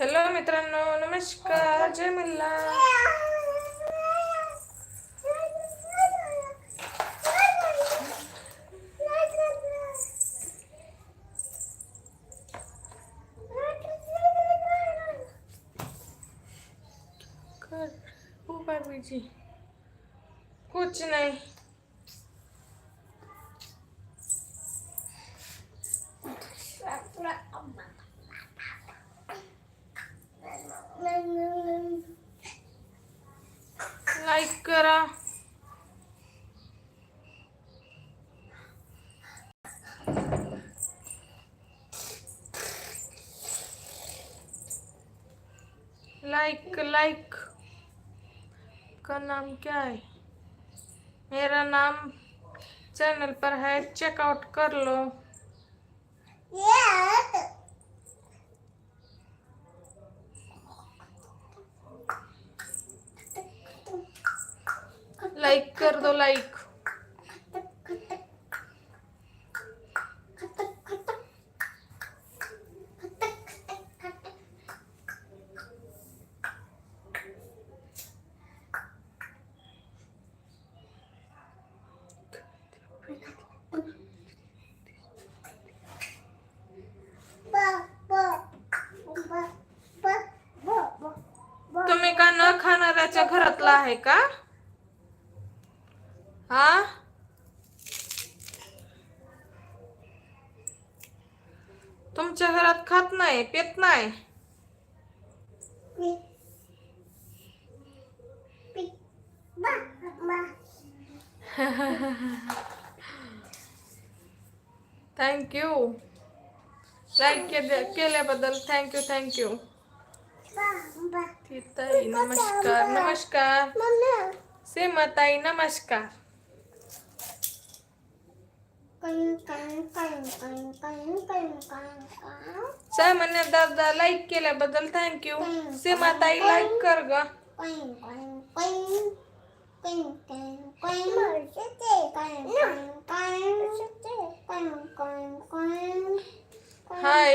Hello मित्रांनो नमस्कार जय मिल्ला करा। लाइक लाइक का नाम क्या है? मेरा नाम चैनल पर है चेकआउट कर लो। लाइक कर दो लाइक तुम्ही का न खाणाऱ्याच्या घरातला आहे का? हा? तुमच्या घरात खात नाही पेत नाही? थँक्यू लाईक केल्याबद्दल थँक्यू थँक्यू ताई नमस्कार नमस्कार. सीमाताई नमस्कार. सामान्य दादा लाईक केल्याबद्दल थँक्यू सीमाताई लाईक कर ग. हाय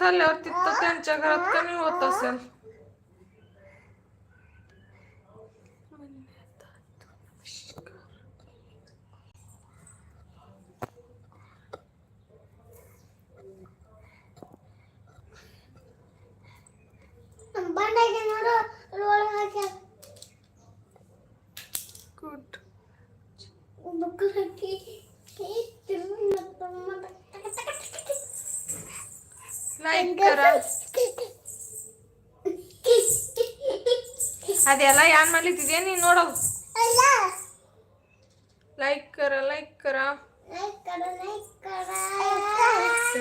झाल्यावर तिथं त्यांच्या घरात कमी होत असेल. लाईक करा ಅದೆಲ್ಲ ಯಾನ್ ಮಾಡ್ಲಿತ್ತಿದ್ಯಾ ನೀನ್ ನೋಡು लाईक करा लाईक करा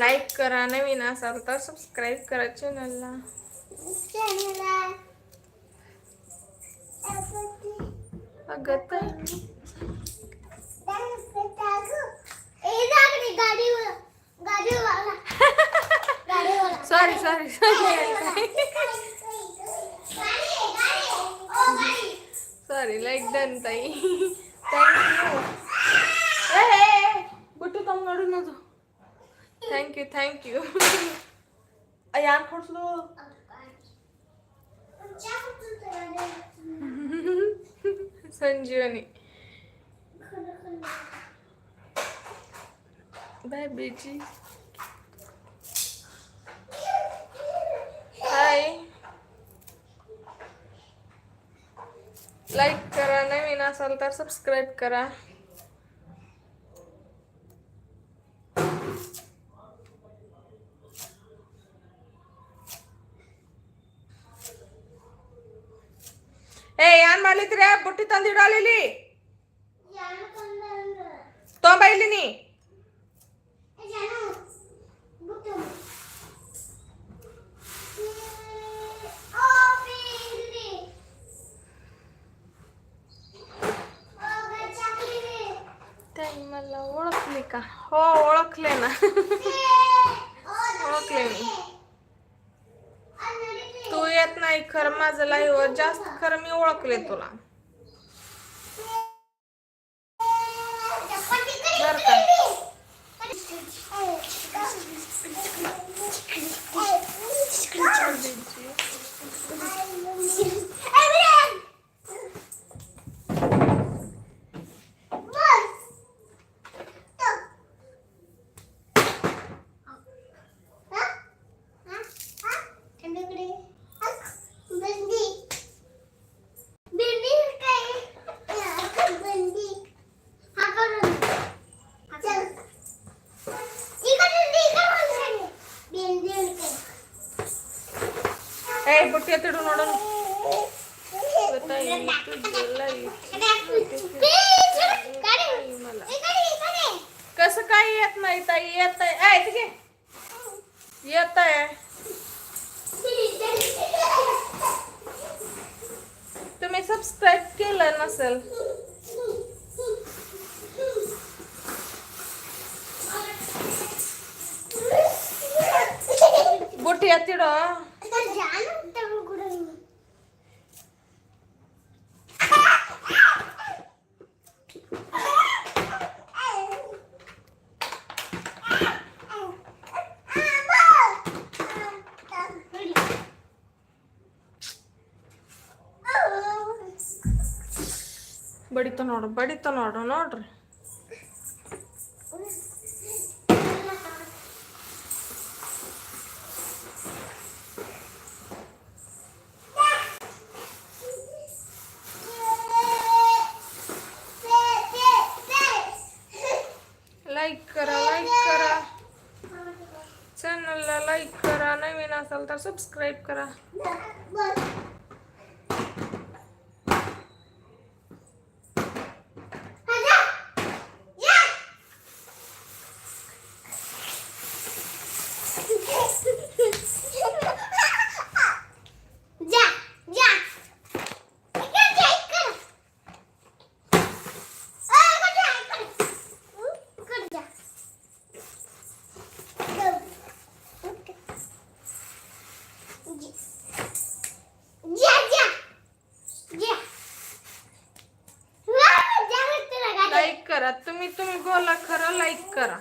लाईक करा नवीन असाल तर सबस्क्राईब करा चॅनलला सॉरी सॉरी लाईक डन ताई थँक्यू तम नडू नजो थँक्यू थँक्यू यार खोडलो संजीवनी. बाय बेजी आहे लाईक करा नवीन असाल तर सबस्क्राईब करा. ఏ యాన్ మళ్ళీ తిరే బుట్టి తందిడాలి తొంభై येत नाही ताई येत आहे तिघे येत आहे तुम्ही के लाना सेल बुटिया तिडो ಬಡಿತ ನೋಡು ಬಡಿತ ನೋಡು ನೋಡ್ರಿ ಲೈಕ್ करा ಲೈಕ್ करा चॅनलला ಲೈಕ್ करा नवीन असाल ಸಬ್ಸ್ಕ್ರೈಬ್ सबस्क्राईब तुम्ही गोला खरं लाईक करा.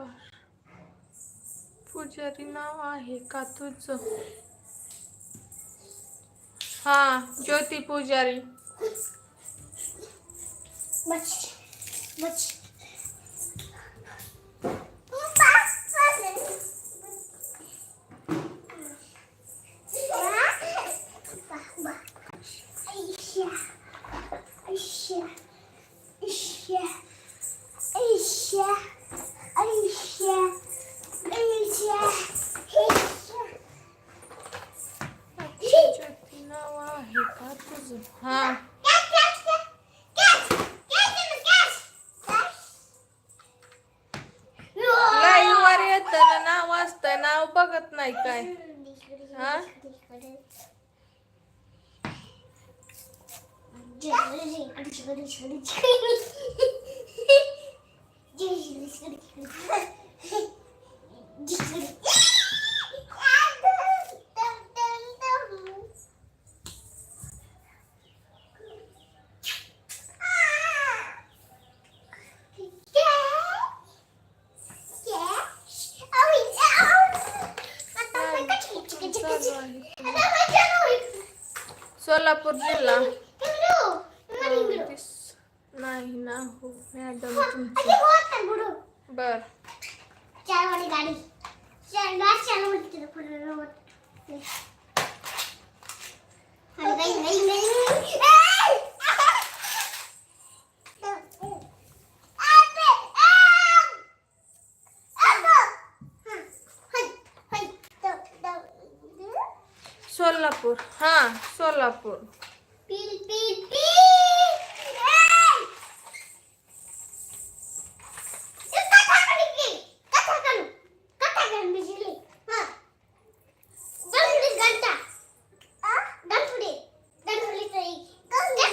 नमस्कार पुजारी नाव आहे का तुझं? हा ज्योती पुजारी. सोलापूर जिल्हा इकडू. मला हो, इकडू. दिस- नाही ना हो मॅडम हा, तुमची अरे होत नाही बुडू. बर चारवाली गाडी चार गाडी चालवली तिथे पुढे रोड आणि गाई गाई गाई ए! आपे! आ! आपो! हा, हाय, हाय, दव, दव. सोलापूर. हां सोलापूर पील, पील, पील! ए! कथा करू की? कथा करू. कथा करू बिजली. हा. गणपती घंटा. आ? गणपती. गणपती ताई. घंटा.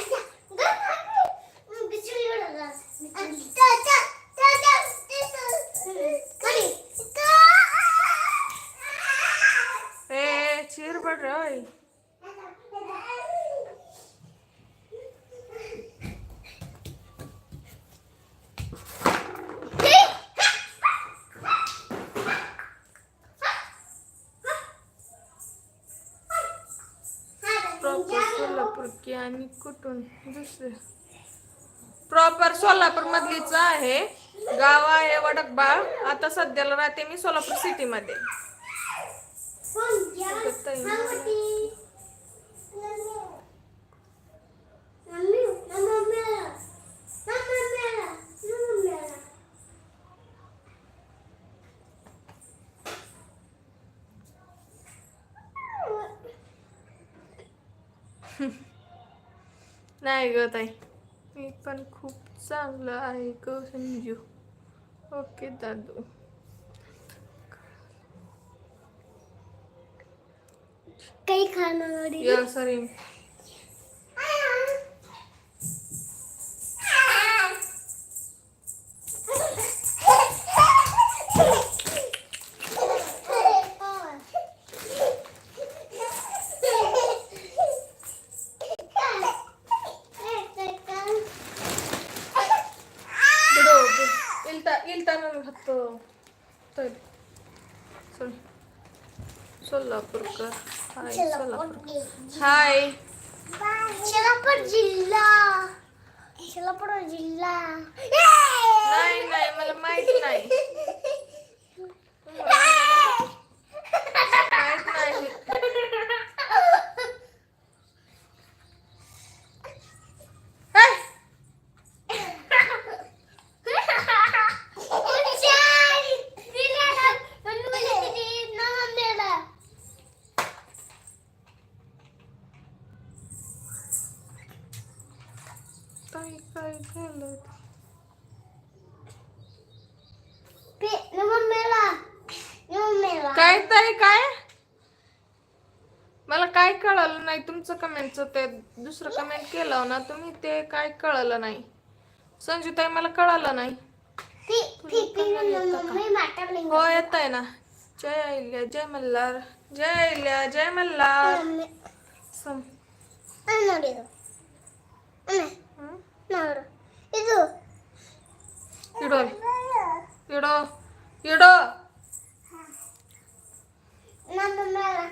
गणपती. हं, बिजली उडवला. आ, ता, ता, ता, ता, ता, कधी? ए चिरबड रोय सोलापूर की आणि कुठून? दुसरे. प्रॉपर सोलापूर मधलीच आहे. गाव आहे वडकबाळ. आता सध्याला राहते मी सोलापूर सिटी नाही ग ताई मी पण खूप चांगलं आहे ग संजू. ओके दादू. काही खाणार सॉरी कमेंटचं ते दुसरं कमेंट केलं ना तुम्ही ते काय कळलं नाही. संजूताई मला कळालं नाही. हो येत आहे ना. जय अहिल्या जय मल्हार. जय अहिल्या जय मल्हार. इडो. इडो. इडो. Mama,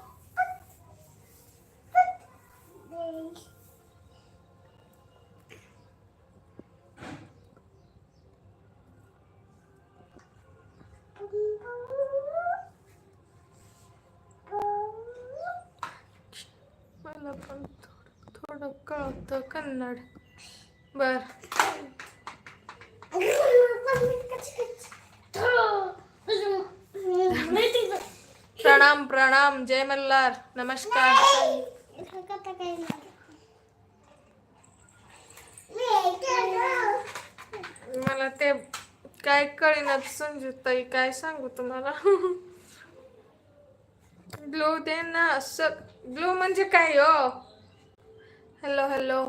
मला पण थोडं थोडं कळतं कन्नड. बर. प्रणाम प्रणाम जय मल्हार. नमस्कार. मला ते काय कळेना समजताई काय सांगू तुम्हाला? ग्लो दे ना असं ब्लू म्हणजे काय हो? हॅलो हॅलो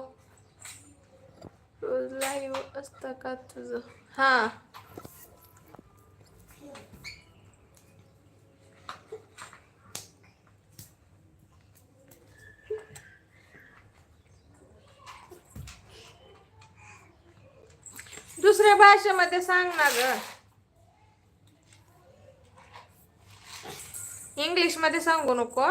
रोज लाईव्ह असत का तुझं? हा. दुसऱ्या भाषेमध्ये सांग ना ग. इंग्लिशमध्ये सांगू नको.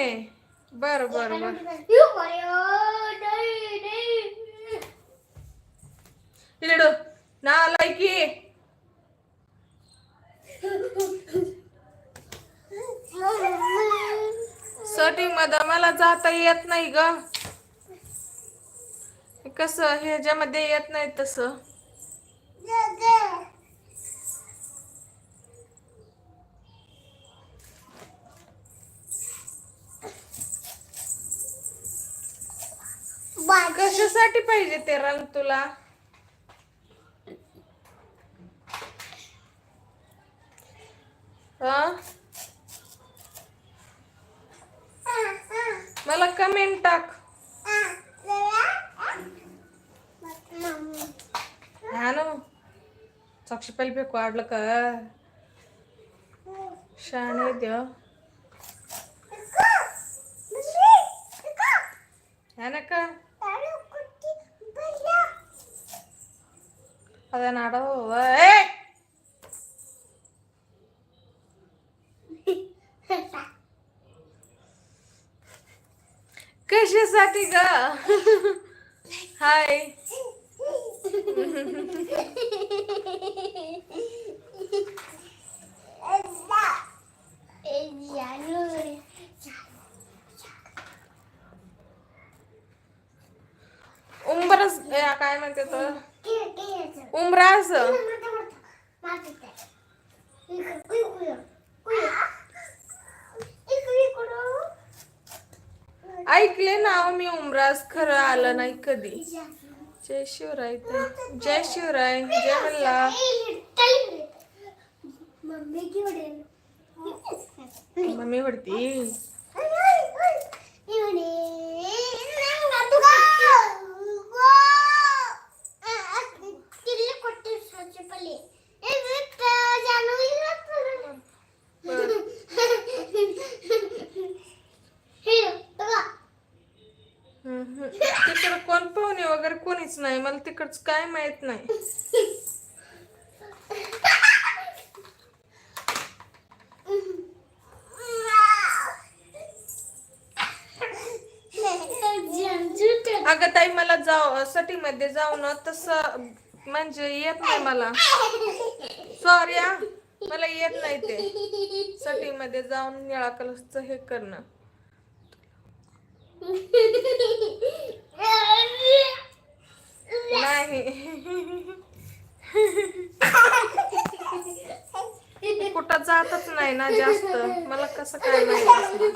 रंगाने बर बर बर. dai. इड नालायकी सेटिंगमध्ये मला जाता येत नाही ग. कस ह्याच्यामध्ये येत नाही तसं. कशासाठी पाहिजे ते रंग तुला? हा? मला कमेंट टाक. हा ना साक्षी पहिले फेक वाढलं का शाणे द्या हा ना का అదే నడవు कशासाठी ग हाय उंबरच काय म्हणते तो तर उमरास ऐकले ना मी उमरास खरं आलं नाही कधी. जय शिवराय. जय शिवराय जय मल्ला. मम्मी की तिकडं कोण पाहुणे वगैरे कोणीच नाही मला तिकडच काय माहीत नाही अगं ताई मला जाऊ सटी मध्ये जाऊ ना तसं म्हणजे येत नाही मला. सॉरी मला येत नाही ते. सटी मध्ये जाऊन निळा कलरचं हे करणं. नाही. कुठं जातच नाही ना जास्त. मला कसं काय माहिती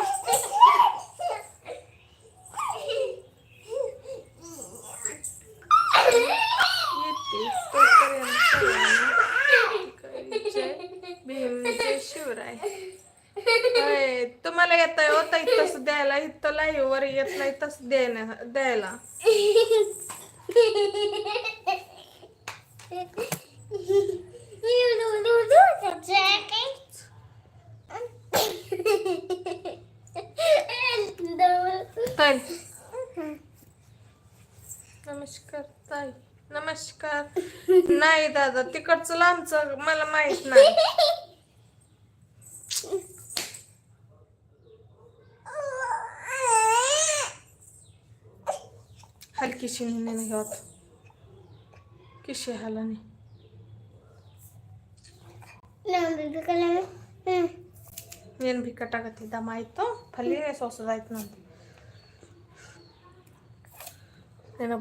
जय भीम जय शिवराय होय, तुम्हाला येत आहे होता तसं द्यायला. इथं लाईव्ह वर येत नाही तसं द्यायला द्यायला ताई नमस्कार ताई नमस्कार नाही दादा तिकडचं लांबच मला माहीत नाही. हलकी शिवणी नाही होत. हाला नाही ಏನ್ ಬಿಕ್ಕಟ್ಟಾಗತ್ತಿದ್ದ ಫಲ್ಲಿ ಸೋಸದಾಯ್ತು ನಂದು ಏನೋ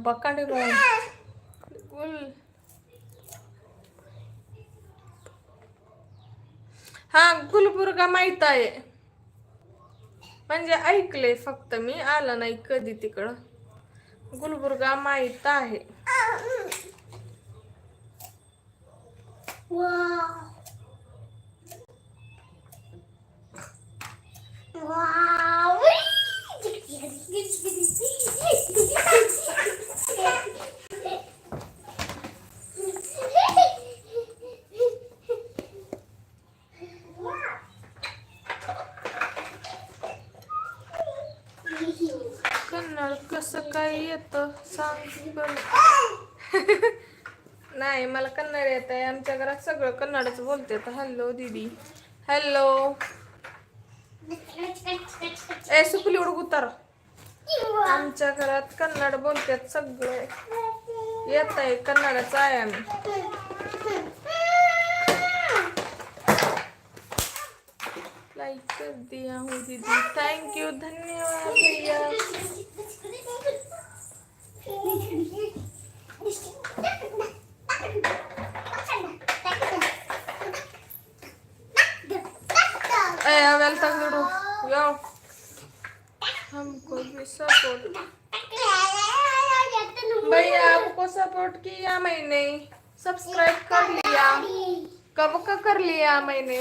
हा गुलबुर्गा माहीत आहे. म्हणजे ऐकले फक्त मी आलं नाही कधी तिकडं. गुलबुर्गा माहीत आहे. कसं काय येतं? सांग बरं. नाही मला कन्नड येत आहे. आमच्या घरात सगळं कन्नडच बोलते. तर हॅलो दीदी. हॅलो. ए सुकली उडक उतार. आमच्या घरात कन्नड बोलतात सगळे. येत आहे कन्नडच आहे आम्ही. लाईक कर दिया हूँ दीदी। थैंक यू धन्यवाद भैया। तक यो हमको भी सपोर्ट भैया आपको सपोर्ट किया मैंने। सब्सक्राइब कर लिया। कब का कर लिया मैंने?